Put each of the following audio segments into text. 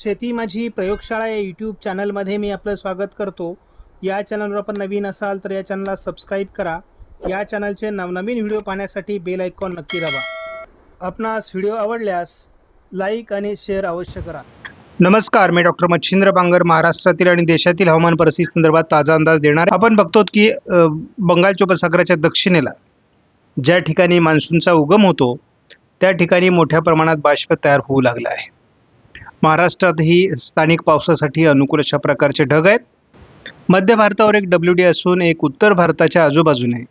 शेती माझी प्रयोगशाळा या यूट्यूब चॅनलमध्ये मी आपलं स्वागत करतो. या चॅनलवर आपण नवीन असाल तर या चॅनलला सबस्क्राईब करा. या चॅनलचे नवनवीन व्हिडिओ पाहण्यासाठी बेल आयकॉन नक्की दाबा. आपणास व्हिडिओ आवडल्यास लाईक आणि शेअर अवश्य करा. नमस्कार मी डॉक्टर मच्छिंद्र बांगर महाराष्ट्रातील आणि देशातील हवामान परिस्थिती संदर्भात ताजा अंदाज देणार. आपण बघतो की बंगालच्या उपसागराच्या दक्षिणेला ज्या ठिकाणी मान्सूनचा उगम होतो त्या ठिकाणी मोठ्या प्रमाणात बाष्प तयार होऊ लागला आहे. महाराष्ट्रातही स्थानिक पावसासाठी अनुकूल अशा प्रकारचे ढग आहेत. मध्य भारतावर एक डब्ल्यू डी असून एक उत्तर भारताच्या आजूबाजूने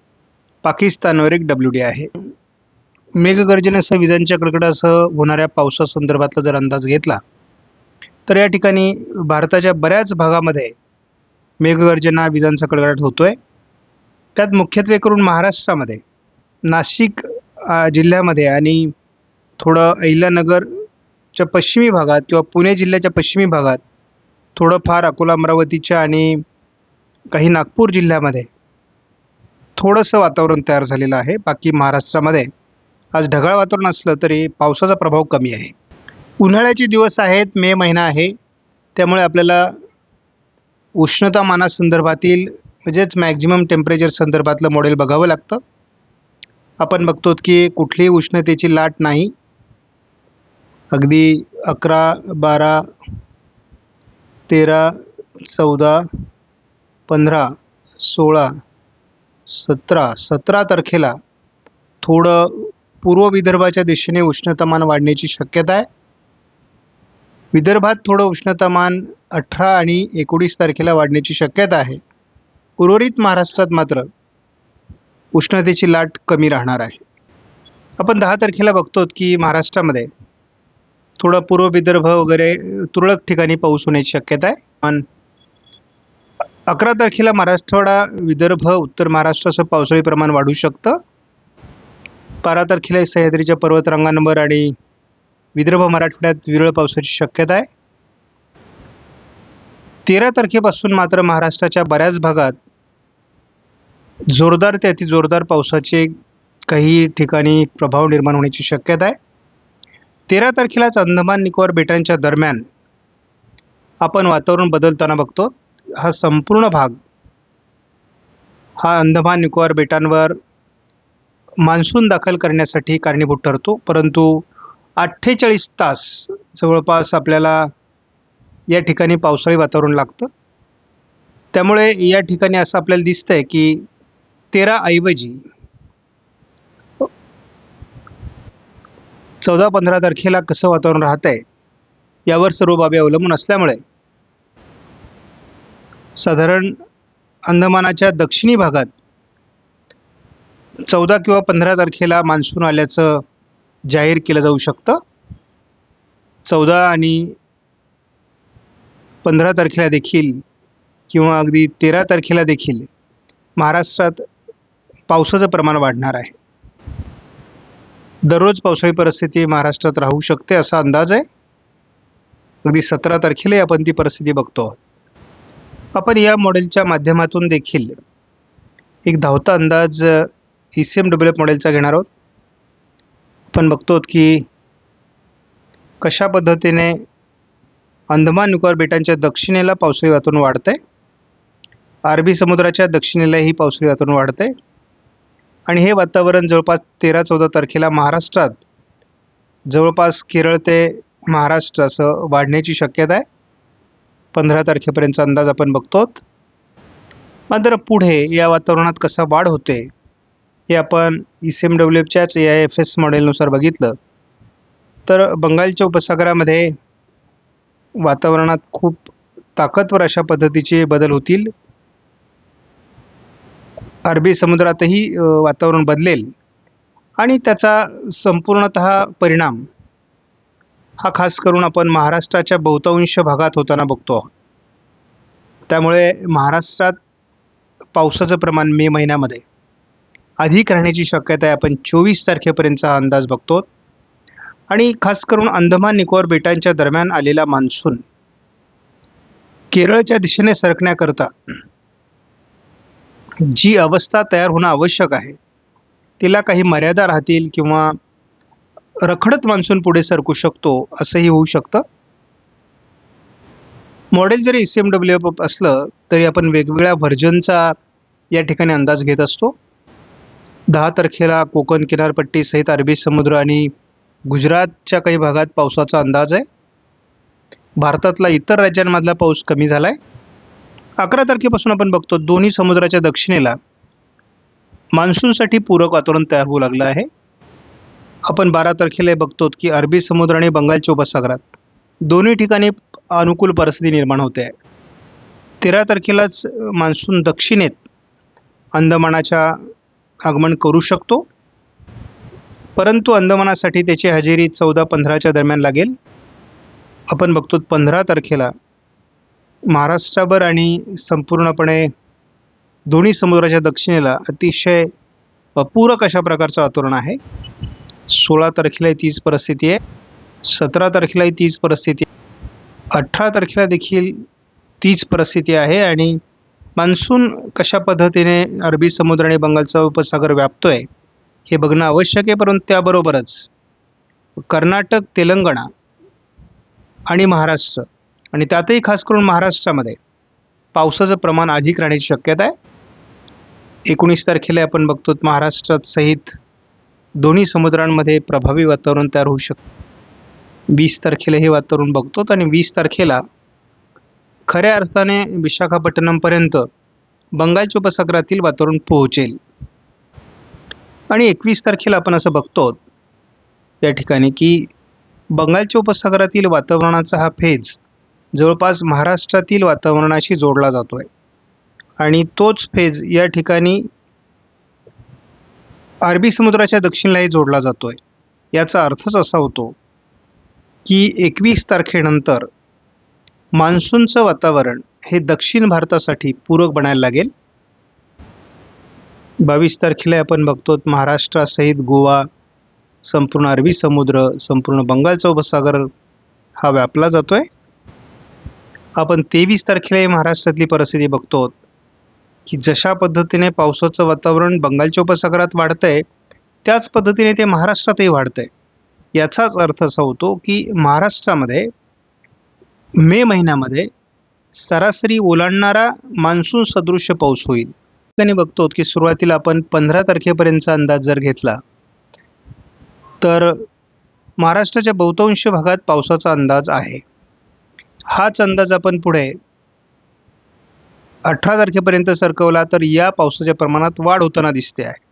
पाकिस्तानवर एक डब्ल्यू डी आहे. मेघगर्जनेसह विजांच्या कडकडासह होणाऱ्या पावसासंदर्भातला जर अंदाज घेतला तर या ठिकाणी भारताच्या बऱ्याच भागामध्ये मेघगर्जना विजांचा कडकडाट होतोय. त्यात मुख्यत्वे करून महाराष्ट्रामध्ये नाशिक जिल्ह्यामध्ये आणि थोडं च्या पश्चिमी भागात किंवा पुणे जिल्ह्याच्या पश्चिमी भागात थोडंफार अकोला अमरावतीच्या आणि काही नागपूर जिल्ह्यामध्ये थोडंसं वातावरण तयार झालेलं आहे. बाकी महाराष्ट्रामध्ये आज ढगाळ वातावरण असलं तरी पावसाचा प्रभाव कमी आहे. उन्हाळ्याचे दिवस आहेत मे महिना आहे. त्यामुळे आपल्याला उष्णतामानासंदर्भातील म्हणजेच मॅक्झिमम टेम्परेचर संदर्भातलं मॉडेल बघावं लागतं. आपण बघतो की कुठलीही उष्णतेची लाट नाही. अगदी अकरा बारा तेरा चौदा पंधरा सोळा सतरा सतरा तारखेला थोडं पूर्व विदर्भाच्या दिशेने उष्णतामान वाढण्याची शक्यता आहे. विदर्भात थोडं उष्णतामान अठरा आणि एकोणीस तारखेला वाढण्याची शक्यता आहे. उर्वरित महाराष्ट्रात मात्र उष्णतेची लाट कमी राहणार आहे. आपण दहा तारखेला बघतो की महाराष्ट्रामध्ये थोडं पूर्व विदर्भ वगैरे तुरळक ठिकाणी पाऊस होण्याची शक्यता आहे. पण अकरा तारखेला महाराष्ट्रवाडा विदर्भ उत्तर महाराष्ट्राचं पावसाळी प्रमाण वाढू शकतं. बारा तारखेला सह्याद्रीच्या पर्वतरांगांवर आणि विदर्भ मराठवाड्यात विरळ पावसाची शक्यता आहे. तेरा तारखेपासून मात्र महाराष्ट्राच्या बऱ्याच भागात जोरदार ते अति जोरदार पावसाचे काही ठिकाणी प्रभाव निर्माण होण्याची शक्यता आहे. तेरा तारखेलाच अंदमान निकोबार बेटांच्या दरम्यान आपण वातावरण बदलताना बघतो. हा संपूर्ण भाग हा अंदमान निकोबार बेटांवर मान्सून दाखल करण्यासाठी कारणीभूत ठरतो. परंतु अठ्ठेचाळीस तास जवळपास आपल्याला या ठिकाणी पावसाळी वातावरण लागतं. त्यामुळे या ठिकाणी असं आपल्याला दिसतं आहे की तेरा चौदा पंधरा तारखेला कसं वातावरण राहत आहे यावर सर्व बाबी अवलंबून असल्यामुळे साधारण अंदमानाच्या दक्षिणी भागात चौदा किंवा पंधरा तारखेला मान्सून आल्याचं जाहीर केलं जाऊ शकतं. चौदा आणि पंधरा तारखेला देखील किंवा अगदी तेरा तारखेला देखील महाराष्ट्रात पावसाचं प्रमाण वाढणार आहे. दररोज पावसाळी परिस्थिती महाराष्ट्रात राहू शकते असा अंदाज आहे. अगदी सतरा तारखेला आपण ती परिस्थिती बघतो. आपण या मॉडेलच्या माध्यमातून देखील एक धावता अंदाज E C M W F मॉडेलचा घेणार आहोत. आपण बघतो की कशा पद्धतीने अंदमान निकोबार बेटांच्या दक्षिणेला पावसाळी वातावरण वाढते अरबी समुद्राच्या दक्षिणेलाही पावसाळी वातावरण वाढते आणि हे वातावरण जवळपास तेरा चौदा तारखेला महाराष्ट्रात जवळपास केरळ ते महाराष्ट्र असं वाढण्याची शक्यता आहे. पंधरा तारखेपर्यंतचा अंदाज आपण बघतो मात्र पुढे या वातावरणात कसा वाढ होते हे आपण ई सी एम डब्ल्यू एफच्याच ए आय एफ एस मॉडेलनुसार बघितलं. तर बंगालच्या उपसागरामध्ये वातावरणात खूप ताकदवर अशा पद्धतीचे बदल होतील. अरबी समुद्रातही वातावरण बदलेल. आणि त्याचा संपूर्णत परिणाम हा खास करून आपण महाराष्ट्राच्या बहुतांश भागात होताना बघतो आहोत. त्यामुळे महाराष्ट्रात पावसाचं प्रमाण मे महिन्यामध्ये अधिक राहण्याची शक्यता आहे. आपण चोवीस तारखेपर्यंतचा अंदाज बघतो आणि खास करून अंदमान निकोबार बेटांच्या दरम्यान आलेला मान्सून केरळच्या दिशेने सरकण्याकरता जी अवस्था तयार होणं आवश्यक आहे तिला काही मर्यादा राहतील किंवा रखडत मान्सून पुढे सरकू शकतो असंही होऊ शकतं? मॉडेल जरी एस एम डब्ल्यू असलं तरी आपण वेगवेगळ्या व्हर्जनचा या ठिकाणी अंदाज घेत असतो. दहा तारखेला कोकण किनारपट्टीसहित अरबी समुद्र आणि गुजरातच्या काही भागात पावसाचा अंदाज आहे. भारतातला इतर राज्यांमधला पाऊस कमी झाला आहे अकरा तारखेपासून आपण बघतो दोन्ही समुद्राच्या दक्षिणेला मान्सूनसाठी पूरक वातावरण तयार होऊ लागलं आहे. आपण बारा तारखेला बघतो की अरबी समुद्र आणि बंगालच्या उपसागरात दोन्ही ठिकाणी अनुकूल परिस्थिती निर्माण होते. आहे तेरा तारखेलाच मान्सून दक्षिणेत अंदमानाच्या आगमन करू शकतो. परंतु अंदमानासाठी त्याची हजेरी चौदा पंधराच्या दरम्यान लागेल. आपण बघतो पंधरा तारखेला महाराष्ट्राभर आणि संपूर्णपणे दोन्ही समुद्राच्या दक्षिणेला अतिशय पूरक अशा प्रकारचं वातावरण आहे. सोळा तारखेलाही तीच परिस्थिती आहे. सतरा तारखेलाही तीच परिस्थिती अठरा तारखेला देखील तीच परिस्थिती आहे आणि मान्सून कशा पद्धतीने अरबी समुद्र आणि बंगालचा उपसागर व्यापतो आहे हे बघणं आवश्यक आहे परंतु त्याबरोबरच कर्नाटक तेलंगणा आणि महाराष्ट्र आणि त्यातही खास करून महाराष्ट्रामध्ये पावसाचं प्रमाण अधिक राहण्याची शक्यता आहे. एकोणीस तारखेला आपण बघतो महाराष्ट्रात सहित दोन्ही समुद्रांमध्ये प्रभावी वातावरण तयार होऊ शकतं. वीस तारखेला हे वातावरण बघतो आणि वीस तारखेला खऱ्या अर्थाने विशाखापट्टणमपर्यंत बंगालच्या उपसागरातील वातावरण पोहोचेल. आणि एकवीस तारखेला आपण असं बघतो या ठिकाणी की बंगालच्या उपसागरातील वातावरणाचा हा फेज जवळपास महाराष्ट्रातील वातावरणाशी जोडला जातो आहे आणि तोच फेज या ठिकाणी अरबी समुद्राच्या दक्षिणलाही जोडला जातो आहे याचा अर्थच असा होतो की एकवीस तारखेनंतर मान्सूनचं वातावरण हे दक्षिण भारतासाठी पूरक बनायला लागेल. बावीस तारखेला आपण बघतो महाराष्ट्रासहित गोवा संपूर्ण अरबी समुद्र संपूर्ण बंगालचा उपसागर हा व्यापला जातो आहे आपण तेवीस तारखेला महाराष्ट्रातली परिस्थिती बघतो. की जशा पद्धतीने पावसाचं वातावरण बंगालच्या उपसागरात वाढतं आहे त्याच पद्धतीने ते महाराष्ट्रातही वाढतं आहे याचाच अर्थ असा होतो की महाराष्ट्रामध्ये मे महिन्यामध्ये सरासरी ओलांडणारा मान्सून सदृश्य पाऊस होईल. त्याने बघतो की सुरुवातीला आपण पंधरा तारखेपर्यंतचा अंदाज जर घेतला तर महाराष्ट्राच्या बहुतांश भागात पावसाचा अंदाज आहे. हाच अंदाज आपण पुढे अठरा तारखेपर्यंत सरकवला तर या पावसाच्या प्रमाणात वाढ होताना दिसते आहे.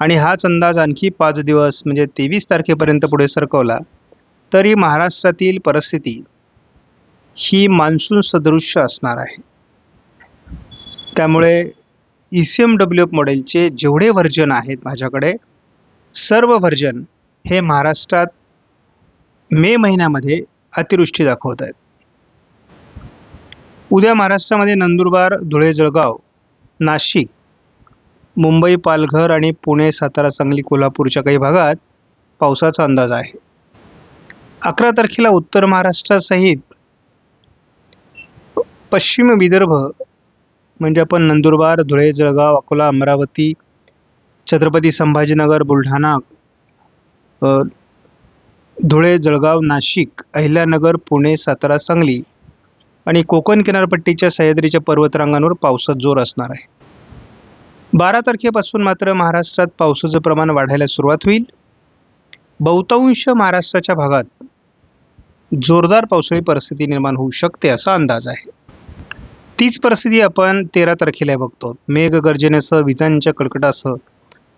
आणि हाच अंदाज आणखी पाच दिवस म्हणजे तेवीस तारखेपर्यंत पुढे सरकवला तरी महाराष्ट्रातील परिस्थिती ही मान्सून सदृश्य असणार आहे. त्यामुळे E C M W F मॉडेलचे जेवढे व्हर्जन आहेत माझ्याकडे सर्व व्हर्जन हे महाराष्ट्रात मे महिन्यामध्ये अतिवृष्टी दाखवत आहेत. उद्या महाराष्ट्रामध्ये नंदुरबार धुळे जळगाव नाशिक मुंबई पालघर आणि पुणे सातारा सांगली कोल्हापूरच्या काही भागात पावसाचा अंदाज आहे. अकरा तारखेला उत्तर महाराष्ट्रासहित पश्चिम विदर्भ म्हणजे आपण नंदुरबार धुळे जळगाव अकोला अमरावती छत्रपती संभाजीनगर बुलढाणा धुळे जळगाव नाशिक अहिल्यानगर पुणे सातारा सांगली आणि कोकण किनारपट्टीच्या सह्याद्रीच्या पर्वतरांगांवर पावसात जोर असणार आहे. बारा तारखेपासून मात्र महाराष्ट्रात पावसाचं प्रमाण वाढायला सुरुवात होईल. बहुतांश महाराष्ट्राच्या भागात जोरदार पावसाळी परिस्थिती निर्माण होऊ शकते असा अंदाज आहे. तीच परिस्थिती आपण तेरा तारखेला बघतो. मेघगर्जनेसह विजांच्या कडकडासह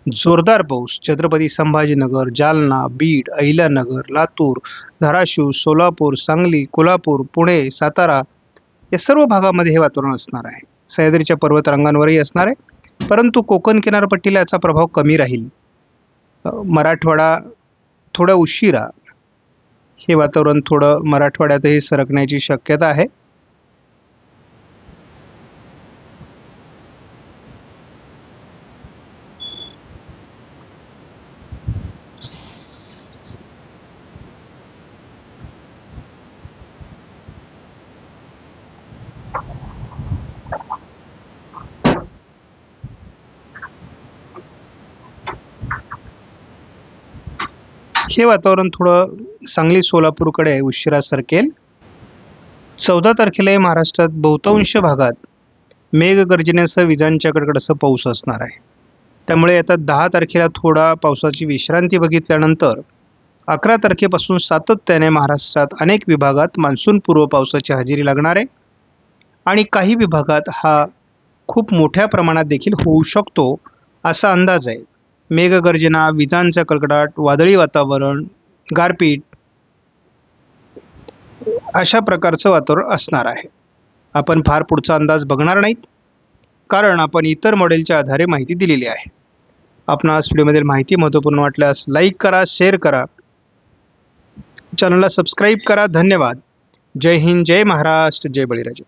जोरदार पाऊस. छत्रपती संभाजीनगर जालना बीड अहिल्यानगर लातूर धाराशिव सोलापूर सांगली कोल्हापूर पुणे सातारा या सर्व भागामध्ये हे वातावरण असणार आहे. सह्याद्रीच्या पर्वतरांगांवरही असणार आहे. परंतु कोकण किनारपट्टीला याचा प्रभाव कमी राहील. मराठवाडा थोडा उशिरा हे वातावरण थोडं मराठवाड्यातही सरकण्याची शक्यता आहे. हे वातावरण थोडं सांगली सोलापूरकडे उशिरा सरकेल. चौदा तारखेलाही महाराष्ट्रात बहुतांश भागात मेघगर्जनेसह विजांच्या कडकडसं पाऊस असणार आहे. त्यामुळे आता दहा तारखेला थोडा पावसाची विश्रांती बघितल्यानंतर अकरा तारखेपासून सातत्याने महाराष्ट्रात अनेक विभागात मान्सूनपूर्व पावसाची हजेरी लागणार आहे. आणि काही विभागात हा खूप मोठ्या प्रमाणात देखील होऊ शकतो असा अंदाज आहे. मेघगर्जना विजांचा कडकडाट वादळी वातावरण गारपीट अशा प्रकारचं वातावरण असणार आहे. आपण फार पुढचा अंदाज बघणार नाहीत कारण आपण इतर मॉडेलच्या आधारे माहिती दिलेली आहे. आपणास व्हिडिओमधील माहिती महत्त्वपूर्ण वाटल्यास लाईक करा शेअर करा. चॅनलला सबस्क्राईब करा. धन्यवाद. जय हिंद जय महाराष्ट्र जय बळीराजे.